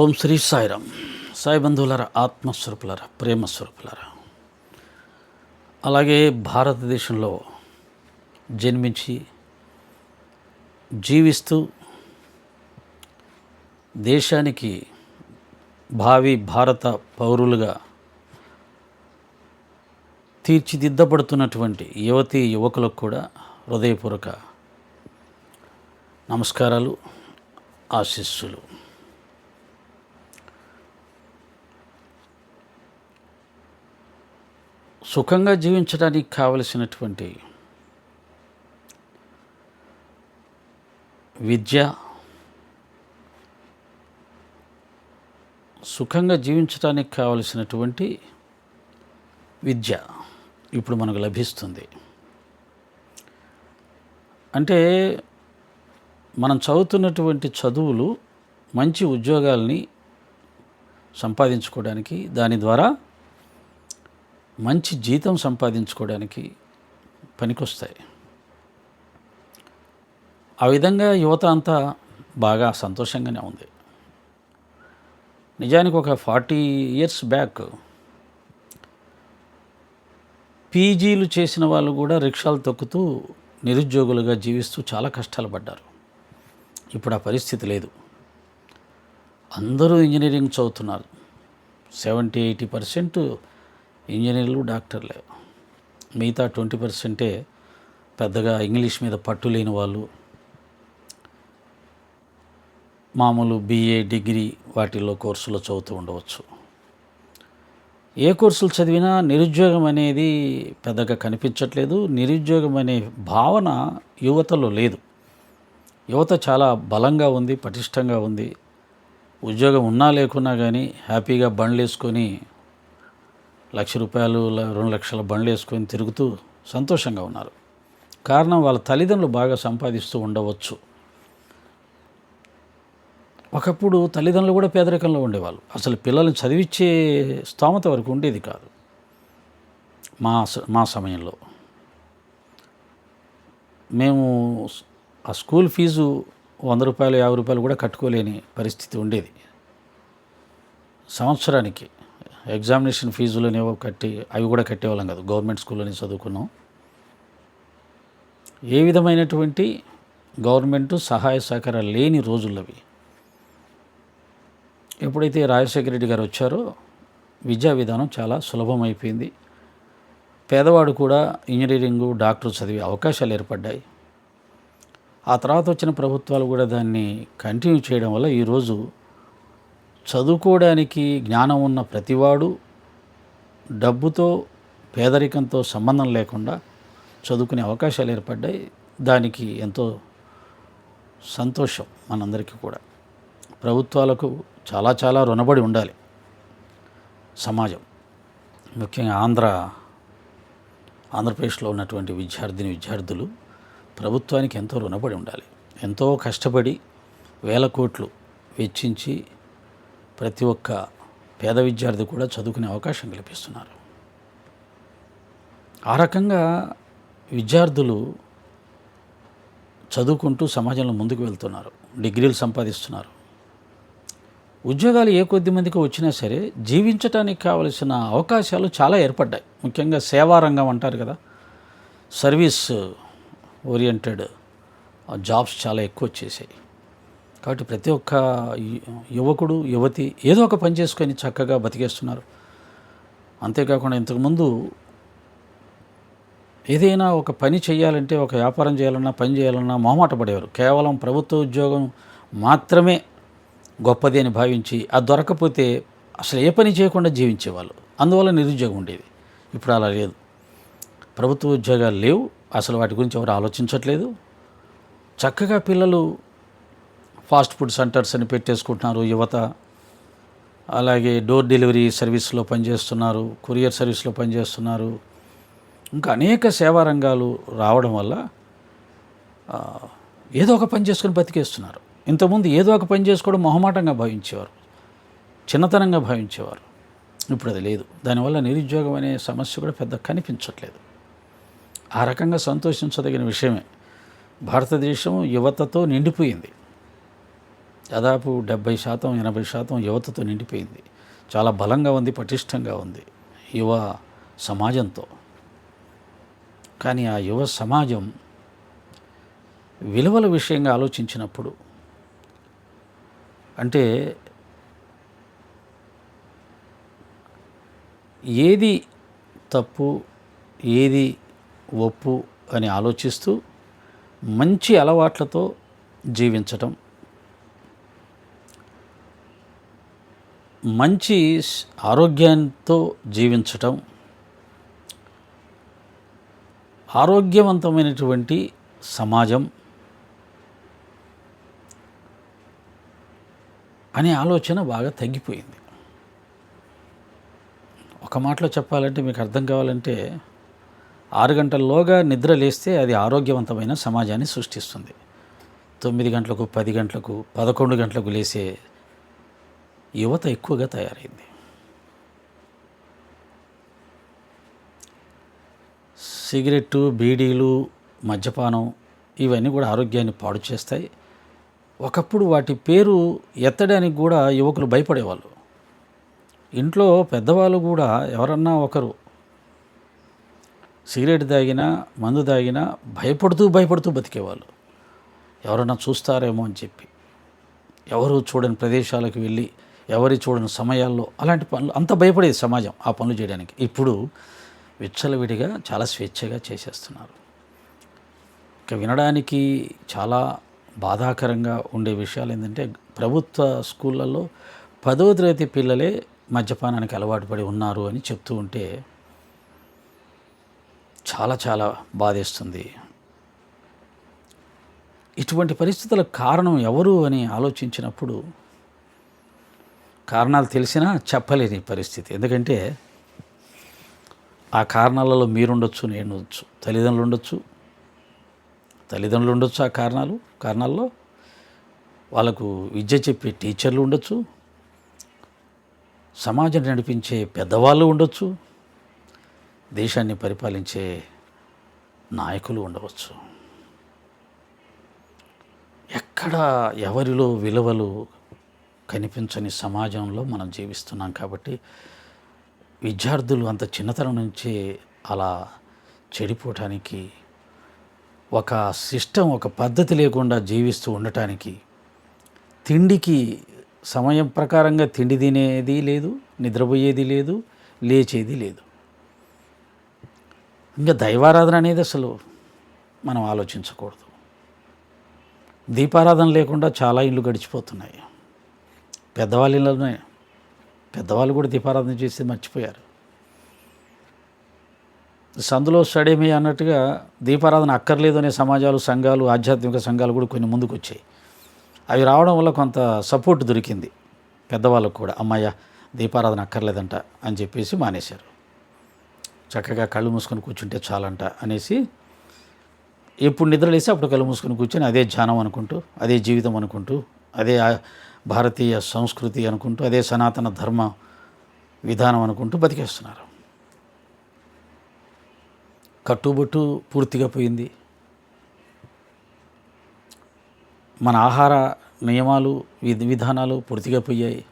ఓం శ్రీ సాయిరామ్ సాయి బంధువులరా ఆత్మస్వరూపులరా ప్రేమస్వరూపులరా. అలాగే భారతదేశంలో జన్మించి జీవిస్తూ దేశానికి భావి భారత పౌరులుగా తీర్చిదిద్దబడుతున్నటువంటి యువతి యువకులకు కూడా హృదయపూర్వక నమస్కారాలు ఆశీస్సులు. సుఖంగా జీవించడానికి కావలసినటువంటి విద్య సుఖంగా జీవించడానికి కావలసినటువంటి విద్య ఇప్పుడు మనకు లభిస్తుంది. అంటే మనం చదువుతున్నటువంటి చదువులు మంచి ఉద్యోగాల్ని సంపాదించుకోవడానికి దాని ద్వారా మంచి జీతం సంపాదించుకోవడానికి పనికొస్తాయి. ఆ విధంగా యువత అంతా బాగా సంతోషంగానే ఉంది. నిజానికి ఒక ఫార్టీ ఇయర్స్ బ్యాక్ పీజీలు చేసిన వాళ్ళు కూడా రిక్షాలు తొక్కుతూ నిరుద్యోగులుగా జీవిస్తూ చాలా కష్టాలు పడ్డారు. ఇప్పుడు ఆ పరిస్థితి లేదు. అందరూ ఇంజనీరింగ్ చదువుతున్నారు. సెవెంటీ ఎయిటీ పర్సెంట్ ఇంజనీర్లు డాక్టర్లే. మిగతా ట్వంటీ పర్సెంటే పెద్దగా ఇంగ్లీష్ మీద పట్టు లేని వాళ్ళు. మామూలు బీఏ డిగ్రీ వాటిల్లో కోర్సులో చదువుతూ ఉండవచ్చు. ఏ కోర్సులు చదివినా నిరుద్యోగం అనేది పెద్దగా కనిపించట్లేదు. నిరుద్యోగం అనే భావన యువతలో లేదు. యువత చాలా బలంగా ఉంది పటిష్టంగా ఉంది. ఉద్యోగం ఉన్నా లేకున్నా కానీ హ్యాపీగా బండ్లు వేసుకొని లక్ష రూపాయలు రెండు లక్షల బండ్లు వేసుకొని తిరుగుతూ సంతోషంగా ఉన్నారు. కారణం వాళ్ళ తల్లిదండ్రులు బాగా సంపాదిస్తూ ఉండవచ్చు. ఒకప్పుడు తల్లిదండ్రులు కూడా పేదరికంలో ఉండేవాళ్ళు. అసలు పిల్లల్ని చదివించే స్తోమత వరకు ఉండేది కాదు. మా స- మా సమయంలో. మేము ఆ స్కూల్ ఫీజు వంద రూపాయలు యాభై రూపాయలు కూడా కట్టుకోలేని పరిస్థితి ఉండేది. సంవత్సరానికి ఎగ్జామినేషన్ ఫీజులనేవో కట్టి అవి కూడా కట్టేవాళ్ళం కాదు. గవర్నమెంట్ స్కూల్లోనే చదువుకున్నాం. ఏ విధమైనటువంటి గవర్నమెంట్ సహాయ సహకారాలు లేని రోజులవి ఎప్పుడైతే రాజశేఖర రెడ్డి గారు వచ్చారో విద్యా విధానం చాలా సులభమైపోయింది. పేదవాడు కూడా ఇంజనీరింగ్ డాక్టర్ చదివే అవకాశాలు ఏర్పడ్డాయి. ఆ తర్వాత వచ్చిన ప్రభుత్వాలు కూడా దాన్ని కంటిన్యూ చేయడం వల్ల ఈరోజు చదువుకోవడానికి జ్ఞానం ఉన్న ప్రతివాడు డబ్బుతో పేదరికంతో సంబంధం లేకుండా చదువుకునే అవకాశాలు ఏర్పడ్డాయి. దానికి ఎంతో సంతోషం మనందరికీ కూడా. ప్రభుత్వాలకు చాలా చాలా రుణపడి ఉండాలి సమాజం. ముఖ్యంగా ఆంధ్ర ఆంధ్రప్రదేశ్లో ఉన్నటువంటి విద్యార్థిని విద్యార్థులు ప్రభుత్వానికి ఎంతో రుణపడి ఉండాలి. ఎంతో కష్టపడి వేల కోట్లు వెచ్చించి ప్రతి ఒక్క పేద విద్యార్థి కూడా చదువుకునే అవకాశం కల్పిస్తున్నారు. ఆ రకంగా విద్యార్థులు చదువుకుంటూ సమాజంలో ముందుకు వెళ్తున్నారు డిగ్రీలు సంపాదిస్తున్నారు. ఉద్యోగాలు ఏ కొద్ది మందికి వచ్చినా సరే జీవించడానికి కావలసిన అవకాశాలు చాలా ఏర్పడ్డాయి. ముఖ్యంగా సేవా రంగం అంటారు కదా సర్వీస్ ఓరియంటెడ్ జాబ్స్ చాలా ఎక్కువ వచ్చేసాయి. కాబట్టి ప్రతి ఒక్క యువకుడు యువతి ఏదో ఒక పని చేసుకొని చక్కగా బతికేస్తున్నారు. అంతేకాకుండా ఇంతకుముందు ఏదైనా ఒక పని చేయాలంటే ఒక వ్యాపారం చేయాలన్నా పని చేయాలన్నా మొహమాట పడేవారు. కేవలం ప్రభుత్వ ఉద్యోగం మాత్రమే గొప్పది అని భావించి అది దొరకపోతే అసలు ఏ పని చేయకుండా జీవించేవాళ్ళు. అందువల్ల నిరుద్యోగం ఉండేది. ఇప్పుడు అలా లేదు. ప్రభుత్వ ఉద్యోగాలు లేవు. అసలు వాటి గురించి ఎవరు ఆలోచించట్లేదు. చక్కగా పిల్లలు ఫాస్ట్ ఫుడ్ సెంటర్స్ అని పెట్టేసుకుంటున్నారు యువత. అలాగే డోర్ డెలివరీ సర్వీస్లో పనిచేస్తున్నారు కొరియర్ సర్వీస్లో పనిచేస్తున్నారు. ఇంకా అనేక సేవా రంగాలు రావడం వల్ల ఏదో ఒక పని చేసుకొని బతికేస్తున్నారు. ఇంతకుముందు ఏదో ఒక పని చేసుకోవడం మొహమాటంగా భావించేవారు చిన్నతనంగా భావించేవారు. ఇప్పుడు అది లేదు. దానివల్ల నిరుద్యోగం అనే సమస్య కూడా పెద్ద కనిపించట్లేదు. ఆ రకంగా సంతోషించదగిన విషయమే. భారతదేశం యువతతో నిండిపోయింది. దాదాపు డెబ్బై శాతం ఎనభై శాతం యువతతో నిండిపోయింది. చాలా బలంగా ఉంది పటిష్టంగా ఉంది యువ సమాజంతో. కానీ ఆ యువ సమాజం విలువల విషయంగా ఆలోచించినప్పుడు అంటే ఏది తప్పు ఏది ఒప్పు అని ఆలోచిస్తూ మంచి అలవాట్లతో జీవించటం మంచి ఆరోగ్యంతో జీవించటం ఆరోగ్యవంతమైనటువంటి సమాజం అనే ఆలోచన బాగా తగ్గిపోయింది. ఒక మాటలో చెప్పాలంటే మీకు అర్థం కావాలంటే ఆరు గంటల్లోగా నిద్ర లేస్తే అది ఆరోగ్యవంతమైన సమాజాన్ని సృష్టిస్తుంది. తొమ్మిది గంటలకు పది గంటలకు పదకొండు గంటలకు లేసే యువత ఎక్కువగా తయారైంది. సిగరెట్టు బీడీలు మద్యపానం ఇవన్నీ కూడా ఆరోగ్యాన్ని పాడు చేస్తాయి. ఒకప్పుడు వాటి పేరు ఎత్తడానికి కూడా యువకులు భయపడేవాళ్ళు. ఇంట్లో పెద్దవాళ్ళు కూడా ఎవరన్నా ఒకరు సిగరెట్ తాగినా మందు తాగినా భయపడుతూ భయపడుతూ బతికేవాళ్ళు. ఎవరన్నా చూస్తారేమో అని చెప్పి. ఎవరు చూడని ప్రదేశాలకు వెళ్ళి ఎవరి చూడని సమయాల్లో అలాంటి పనులు అంత భయపడేది సమాజం ఆ పనులు చేయడానికి. ఇప్పుడు విచ్చలవిడిగా చాలా స్వేచ్ఛగా చేసేస్తున్నారు. ఇక వినడానికి చాలా బాధాకరంగా ఉండే విషయాలు ఏంటంటే ప్రభుత్వ స్కూళ్ళల్లో పదో తరగతి పిల్లలే మద్యపానానికి అలవాటు పడి ఉన్నారు అని చెప్తూ ఉంటే చాలా చాలా బాధేస్తుంది. ఇటువంటి పరిస్థితుల కారణం ఎవరు అని ఆలోచించినప్పుడు కారణాలు తెలిసినా చెప్పలేని పరిస్థితి. ఎందుకంటే ఆ కారణాలలో మీరుండొచ్చు నేను ఉండొచ్చు తల్లిదండ్రులు ఉండొచ్చు. తల్లిదండ్రులు ఉండొచ్చు ఆ కారణాలు కారణాల్లో వాళ్ళకు విద్య చెప్పే టీచర్లు ఉండొచ్చు. సమాజం నడిపించే పెద్దవాళ్ళు ఉండొచ్చు. దేశాన్ని పరిపాలించే నాయకులు ఉండవచ్చు. ఎక్కడ ఎవరిలో విలువలు కనిపించని సమాజంలో మనం జీవిస్తున్నాం కాబట్టి విద్యార్థులు అంత చిన్నతనం నుంచే అలా చెడిపోవటానికి ఒక సిస్టమ్ ఒక పద్ధతి లేకుండా జీవిస్తూ ఉండటానికి తిండికి సమయం ప్రకారంగా తిండి తినేది లేదు నిద్రపోయేది లేదు లేచేది లేదు. ఇంకా దైవారాధన అనేది అసలు మనం ఆలోచించకూడదు. దీపారాధన లేకుండా చాలా ఇళ్ళు గడిచిపోతున్నాయి. పెద్దవాళ్ళ ఇళ్ళలోనే పెద్దవాళ్ళు కూడా దీపారాధన చేసి మర్చిపోయారు. సందులో స్టడీమే అన్నట్టుగా దీపారాధన అక్కర్లేదు అనే సమాజాలు సంఘాలు ఆధ్యాత్మిక సంఘాలు కూడా కొన్ని ముందుకు వచ్చాయి అవి రావడం వల్ల కొంత సపోర్ట్ దొరికింది. పెద్దవాళ్ళకు కూడా అమ్మయ్య దీపారాధన అక్కర్లేదంట అని చెప్పేసి మానేశారు. చక్కగా కళ్ళు మూసుకొని కూర్చుంటే చాలంట అనేసి ఎప్పుడు నిద్రలేసి అప్పుడు కళ్ళు మూసుకొని కూర్చొని అదే ధ్యానం అనుకుంటూ అదే జీవితం అనుకుంటూ అదే భారతీయ సంస్కృతి అనుకుంటూ అదే సనాతన ధర్మ విధానం అనుకుంటూ బతికేస్తున్నారు. కట్టుబొట్టు పూర్తిగా పోయింది. మన ఆహార నియమాలు విధి విధానాలు పూర్తిగా పోయాయి.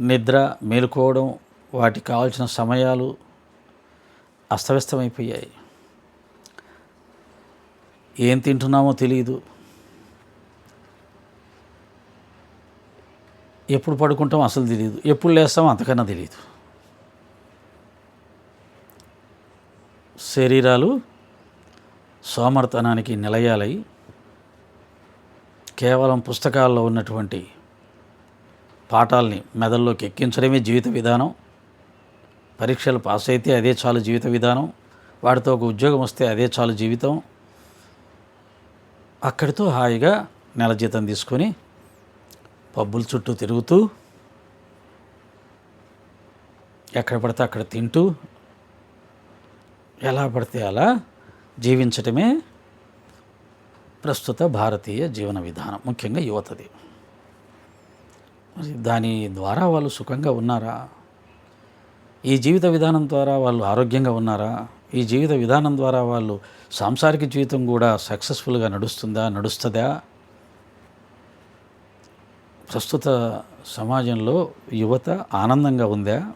నిద్ర మేలుకోవడం వాటికి కావాల్సిన సమయాలు అస్తవ్యస్తమైపోయాయి. ఏం తింటున్నామో తెలియదు ఎప్పుడు పడుకుంటాం అసలు తెలియదు ఎప్పుడు లేస్తామో అంతకన్నా తెలియదు శరీరాలు సోమర్తనానికి నిలయాలై కేవలం పుస్తకాల్లో ఉన్నటువంటి పాఠాలని మెదల్లోకి ఎక్కించడమే జీవిత విధానం. పరీక్షలు పాస్ అయితే అదే చాలు జీవిత విధానం. వాటితో ఒక ఉద్యోగం వస్తే అదే చాలు జీవితం. అక్కడితో హాయిగా నెల జీతం తీసుకొని పబ్బుల చుట్టూ తిరుగుతూ ఎక్కడ పడితే అక్కడ తింటూ ఎలా పడితే అలా జీవించటమే ప్రస్తుత భారతీయ జీవన విధానం ముఖ్యంగా యువతది. దాని ద్వారా వాళ్ళు సుఖంగా ఉన్నారా? ఈ జీవిత విధానం ద్వారా వాళ్ళు ఆరోగ్యంగా ఉన్నారా? ఈ జీవిత విధానం ద్వారా వాళ్ళు సాంసారిక జీవితం కూడా సక్సెస్ఫుల్గా నడుస్తుందా నడుస్తుందా? ప్రస్తుత సమాజంలో యువత ఆనందంగా ఉందా?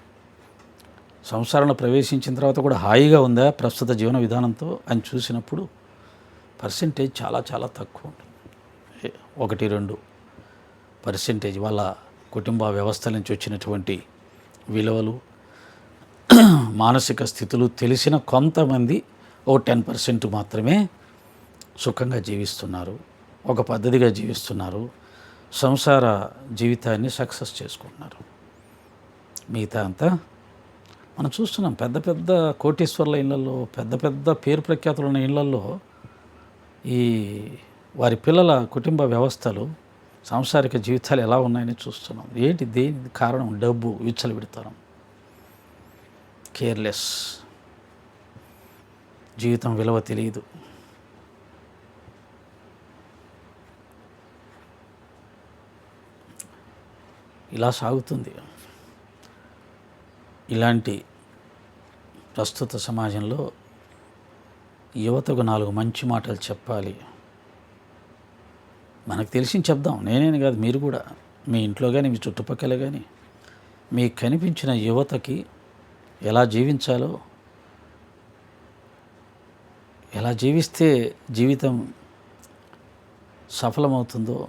సంసారంలో ప్రవేశించిన తర్వాత కూడా హాయిగా ఉందా ప్రస్తుత జీవన విధానంతో అని చూసినప్పుడు పర్సెంటేజ్ చాలా చాలా తక్కువ ఉంటుంది. ఒకటి రెండు పర్సెంటేజ్ వాళ్ళ కుటుంబ వ్యవస్థ నుంచి వచ్చినటువంటి విలువలు మానసిక స్థితులు తెలిసిన కొంతమంది ఓ టెన్ పర్సెంట్ మాత్రమే సుఖంగా జీవిస్తున్నారు ఒక పద్ధతిగా జీవిస్తున్నారు సంసార జీవితాన్ని సక్సెస్ చేసుకుంటున్నారు. మిగతా అంతా మనం చూస్తున్నాం పెద్ద పెద్ద కోటీశ్వర్ల ఇళ్ళలో పెద్ద పెద్ద పేరు ప్రఖ్యాతులు ఉన్న ఇళ్ళలో ఈ వారి పిల్లల కుటుంబ వ్యవస్థలు సాంసారిక జీవితాలు ఎలా ఉన్నాయని చూస్తున్నాం. ఏంటి దేని కారణం? డబ్బు విచ్చలవిడతనం. కేర్లెస్. జీవితం విలువ తెలియదు. ఇలా సాగుతుంది. ఇలాంటి ప్రస్తుత సమాజంలో యువతకు నాలుగు మంచి మాటలు చెప్పాలి. మనకు తెలిసి చెప్దాం. నేనేను కాదు మీరు కూడా. మీ ఇంట్లో కానీ మీ చుట్టుపక్కల కానీ మీకు కనిపించిన యువతకి ఎలా జీవించాలో ఎలా జీవిస్తే జీవితం సఫలమవుతుందో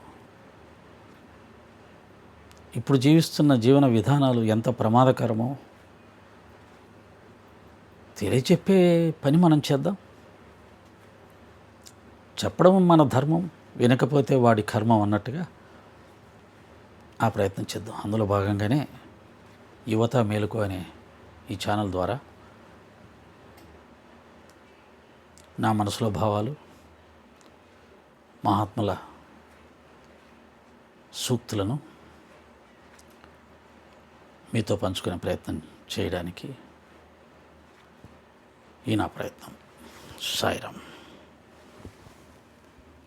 ఇప్పుడు జీవిస్తున్న జీవన విధానాలు ఎంత ప్రమాదకరమో తెలియచెప్పే పని మనం చేద్దాం. చెప్పడం మన ధర్మం వినకపోతే వాడి కర్మం అన్నట్టుగా ఆ ప్రయత్నం చేద్దాం. అందులో భాగంగానే యువత మేలుకు అనే ఈ ఛానల్ ద్వారా నా మనసులో భావాలు మహాత్ముల సూక్తులను మీతో పంచుకునే ప్రయత్నం చేయడానికి ఈ నా ప్రయత్నం. సాయిరామ్.